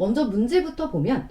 먼저 문제부터 보면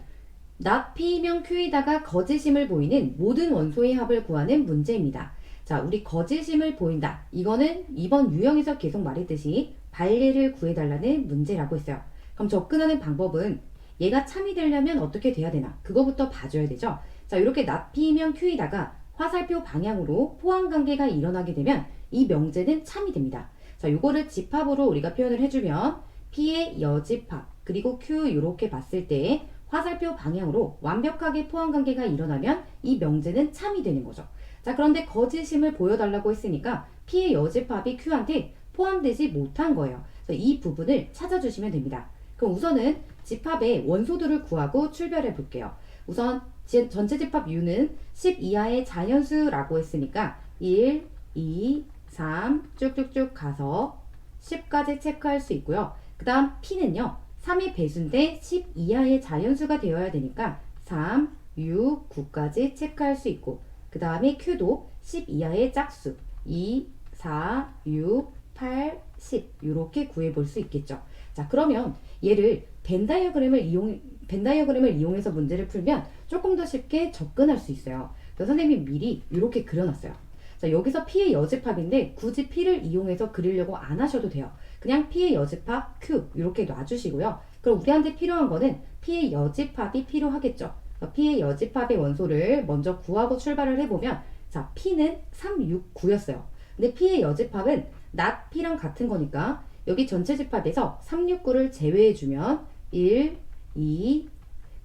not P이면 Q이다가 거짓임을 보이는 모든 원소의 합을 구하는 문제입니다. 자, 우리 거짓임을 보인다. 이거는 이번 유형에서 계속 말했듯이 발례를 구해달라는 문제라고 했어요. 그럼 접근하는 방법은 얘가 참이 되려면 어떻게 돼야 되나? 그거부터 봐줘야 되죠. 자, 이렇게 not P이면 Q이다가 화살표 방향으로 포함 관계가 일어나게 되면 이 명제는 참이 됩니다. 자, 요거를 집합으로 우리가 표현을 해주면 P의 여집합 그리고 Q 이렇게 봤을 때 화살표 방향으로 완벽하게 포함 관계가 일어나면 이 명제는 참이 되는 거죠. 자, 그런데 거짓임을 보여달라고 했으니까 P의 여집합이 Q한테 포함되지 못한 거예요. 그래서 이 부분을 찾아주시면 됩니다. 그럼 우선은 집합의 원소들을 구하고 출별해 볼게요. 우선 지- 전체 집합 U는 10 이하의 자연수라고 했으니까 1, 2, 3 쭉쭉쭉 가서 10까지 체크할 수 있고요. 그 다음 P는요. 3의 배수인데 10 이하의 자연수가 되어야 되니까 3, 6, 9까지 체크할 수 있고 그 다음에 Q도 10 이하의 짝수 2, 4, 6, 8, 10 이렇게 구해볼 수 있겠죠. 자 그러면 얘를 벤 다이어그램을 이용 벤 다이어그램을 이용해서 문제를 풀면 조금 더 쉽게 접근할 수 있어요. 선생님이 미리 이렇게 그려놨어요. 자 여기서 P의 여집합인데 굳이 P를 이용해서 그리려고 안 하셔도 돼요. 그냥 P의 여집합 Q 이렇게 놔주시고요. 그럼 우리한테 필요한 거는 P의 여집합이 필요하겠죠. 그래서 P의 여집합의 원소를 먼저 구하고 출발을 해보면 자 P는 3, 6, 9였어요. 근데 P의 여집합은 not P랑 같은 거니까 여기 전체 집합에서 3, 6, 9를 제외해주면 1, 2,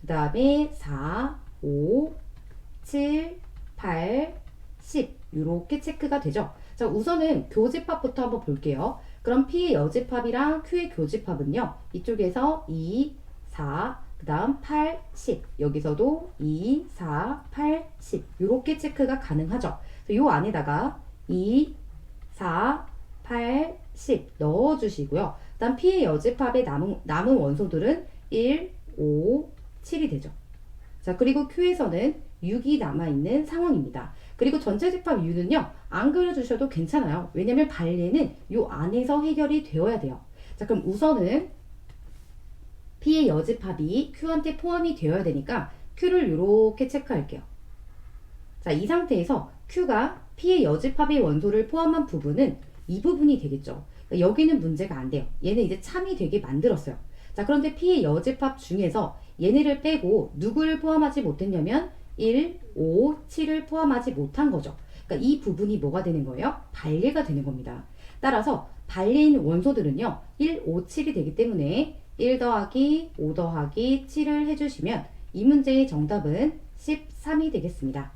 그 다음에 4, 5, 7, 8, 10 이렇게 체크가 되죠. 자 우선은 교집합부터 한번 볼게요. 그럼 P의 여집합이랑 Q의 교집합은요. 이쪽에서 2, 4, 그 다음 8, 10 여기서도 2, 4, 8, 10 이렇게 체크가 가능하죠. 요 안에다가 2, 4, 8, 10 넣어주시고요. 그 다음 P의 여집합의 남은, 남은 원소들은 1, 5, 7이 되죠. 자, 그리고 Q에서는 6이 남아있는 상황입니다. 그리고 전체 집합 U는요, 안 그려주셔도 괜찮아요. 왜냐면 발레는 요 안에서 해결이 되어야 돼요. 자, 그럼 우선은 P의 여집합이 Q한테 포함이 되어야 되니까 Q를 이렇게 체크할게요. 자, 이 상태에서 Q가 P의 여집합의 원소를 포함한 부분은 이 부분이 되겠죠. 그러니까 여기는 문제가 안 돼요. 얘는 이제 참이 되게 만들었어요. 자, 그런데 P의 여집합 중에서 얘네를 빼고 누구를 포함하지 못했냐면 1, 5, 7을 포함하지 못한 거죠. 그러니까 이 부분이 뭐가 되는 거예요? 발례가 되는 겁니다. 따라서 발례인 원소들은요, 1, 5, 7이 되기 때문에 1 더하기 5 더하기 7을 해주시면 이 문제의 정답은 13이 되겠습니다.